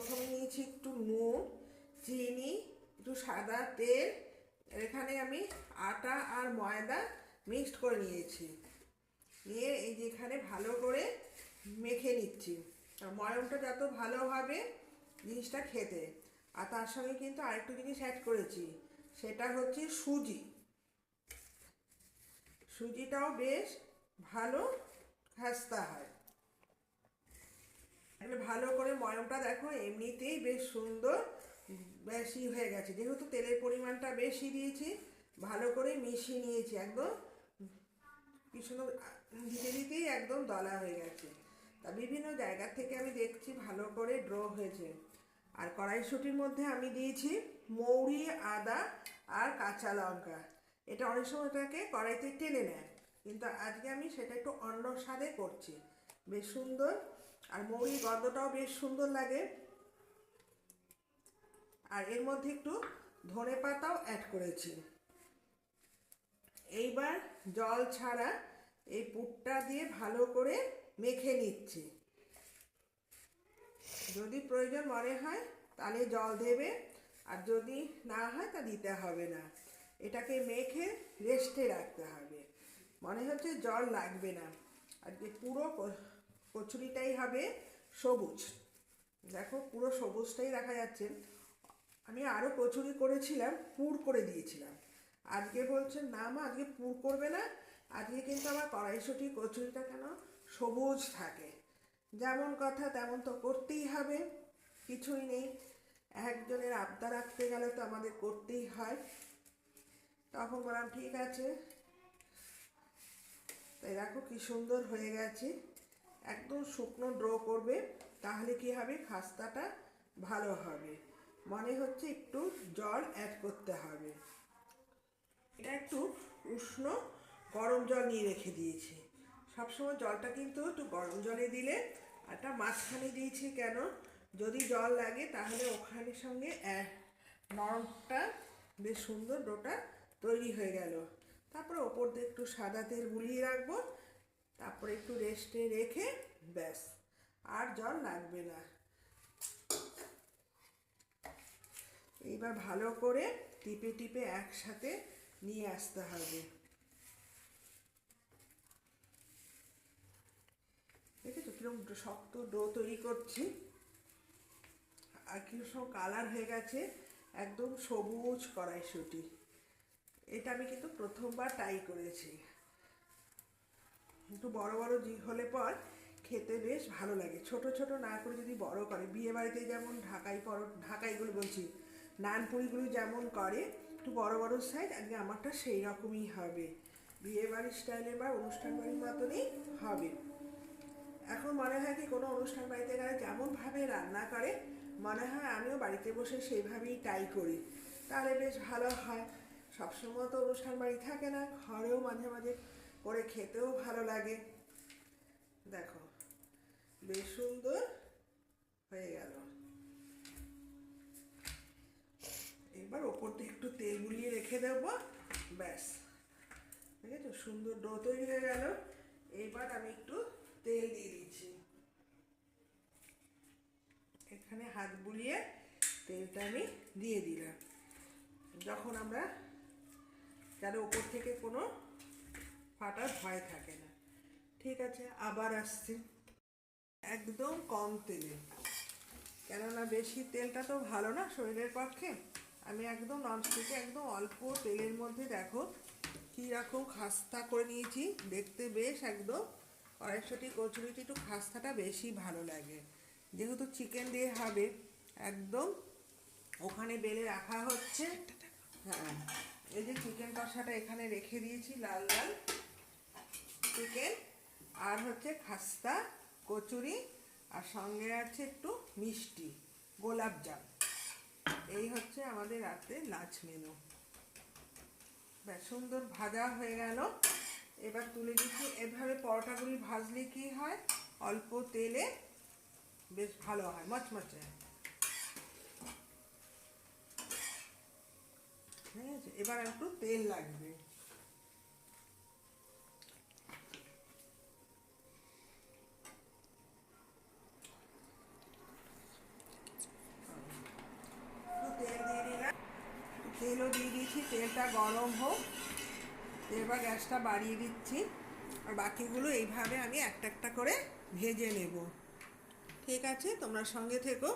প্রথমে নিয়েছি একটু নুন, চিনি, একটু সাদা তেল, এখানে আমি আটা আর ময়দা মিক্সড করে নিয়েছি। নিয়ে এই যে এখানে ভালো করে মেখে নিচ্ছি। ময়মটা যত ভালো হবে জিনিসটা খেতে। আর তার সঙ্গে কিন্তু আরেকটু জিনিস অ্যাড করেছি, সেটা হচ্ছে সুজি। সুজিটাও বেশ ভালো খাস্তা হয়। ভালো করে ময়মটা দেখো, এমনিতেই বেশ সুন্দর, বেশি হয়ে গেছে। যেহেতু তেলের পরিমাণটা বেশি দিয়েছি, ভালো করে মিশিয়ে নিয়েছি একদম। সুন্দর দিতে দিতেই একদম দলা হয়ে গেছে। তা বিভিন্ন জায়গা থেকে আমি দেখছি ভালো করে ড্র হয়েছে। আর কড়াইশুটির মধ্যে আমি দিয়েছি মৌরি, আদা আর কাঁচা লঙ্কা। এটা অনেক সময় এটাকে কড়াইতে টেনে নেয়, কিন্তু আজকে আমি সেটা একটু অন্য স্বাদে করছি। বেশ সুন্দর আর মৌরি গন্ধটাও বেশ সুন্দর লাগে। আর এর মধ্যে একটু ধনে পাতাও অ্যাড করেছি। এইবার জল ছাড়া এই পুরটা দিয়ে ভালো করে মেখে নিচ্ছি। যদি প্রয়োজন মনে হয় তাহলে জল দেবে, আর যদি না হয় তা দিতে হবে না। এটাকে মেখে রেস্টে রাখতে হবে। মনে হচ্ছে জল লাগবে না। আজকে পুরো ক- কচুরিটাই হবে সবুজ। দেখো পুরো সবুজটাই দেখা যাচ্ছে। আমি আরও কচুরি করেছিলাম, পুর করে দিয়েছিলাম। আজকে বলছেন না মা, আজকে পুর করবে না। আজকে কিন্তু আমার কড়াইশুটি, কচুরিটা কেন সবুজ থাকে। যেমন কথা, তেমন তো করতেই হবে। কিছুই নেই। একজনের আবদার রাখতে গেলে তো আমাদের করতেই হয়। তখন বললাম, ঠিক আছে। তাই দেখো কি সুন্দর হয়ে গেছে। একদম শুকনো ড্র করবে, তাহলে কি হবে? খাস্তাটা ভালো হবে। মনে হচ্ছে একটু জল অ্যাড করতে হবে। এটা একটু উষ্ণ গরম জল নিয়ে রেখে দিয়েছি। সবসময় জলটা কিন্তু একটু গরম জলে দিলে একটা মাঝখানে দিয়েছি কেন? যদি জল লাগে, তাহলে ওখানের সঙ্গে নরমটা বেশ সুন্দর ডোটা তৈরি হয়ে গেল। তারপরে ওপর দিয়ে একটু সাদা তেল বুলিয়ে রাখব। তারপরে একটু রেস্টে রেখে ব্যাস, আর জল লাগবে না। এইবার ভালো করে টিপে টিপে একসাথে নিয়ে আসতে হবে। দেখেছ কীরকম শক্ত ডো তৈরি করছি? আর কীরকম কালার হয়ে গেছে, একদম সবুজ কড়াইশুটি। এটা আমি কিন্তু প্রথমবার ট্রাই করেছি। একটু বড় বড় হলে পর খেতে বেশ ভালো লাগে। ছোট ছোট না করে যদি বড় করে, বিয়ে বাড়িতে যেমন ঢাকাই পর ঢাকাইগুলো বলছি, নানপুরিগুলো যেমন করে, একটু বড় বড় সাইজ আজকে আমারটা সেই রকমই হবে। বিয়ে বাড়ির স্টাইলে বা অনুষ্ঠান বাড়ির মতনই হবে। এখন মনে হয় কি কোনো অনুষ্ঠান বাড়িতে গেলে যেমনভাবে রান্না করে, মনে হয় আমিও বাড়িতে বসে সেইভাবেই ট্রাই করি। তাহলে বেশ ভালো হয়। সবসময় তো অনুষ্ঠান বাড়ি থাকে না, ঘরেও মাঝে মাঝে করে খেতেও ভালো লাগে। দেখো, বেশ সুন্দর হয়ে গেল। এবার ওপর দিয়ে একটু তেল গুলিয়ে রেখে দেবো, ব্যাস। ঠিক আছে সুন্দর ডো তৈরি হয়ে গেল। এবার আমি একটু তেল দিয়ে দিচ্ছি। এখানে হাত বুলিয়ে তেলটা আমি দিয়ে দিলাম। যখন আমরা যাতে ওপর থেকে কোনো ফাটার ভয় থাকে না। ঠিক আছে, আবার আসছি। একদম কম তেলে। কেননা বেশি তেলটা তো ভালো না শরীরের পক্ষে। আমি একদম ননস্টিকে একদম অল্প তেলের মধ্যে দেখো কী রকম খাস্তা করে নিয়েছি। দেখতে বেশ একদম কড়াইশুটি কচুরিটি, একটু খাস্তাটা বেশি ভালো লাগে। যেহেতু চিকেন দিয়ে হবে, একদম ওখানে বেলে রাখা হচ্ছে। হ্যাঁ এই যে চিকেন কষাটা এখানে রেখে দিয়েছি লাল লাল। চিকেন আর হচ্ছে খাস্তা, কচুরি, আর সঙ্গে আছে একটু মিষ্টি, গোলাপ জাম। এই হচ্ছে আমাদের রাতে লাঞ্চ মেনু ব্যাস, সুন্দর ভাজা হয়ে গেল। এবার তুলে দিচ্ছি এভাবে পরোটাগুলি ভাজলে কি হয়? অল্প তেলে বেশ ভালো হয়, মচমচে ঠিক আছে? এবার একটু তেল লাগবে। গরম হোক, এবার গ্যাসটা বাড়িয়ে দিচ্ছি। আর বাকিগুলো এইভাবে আমি একটা একটা করে ভেজে নেব। ঠিক আছে? তোমরা সঙ্গে থেকো।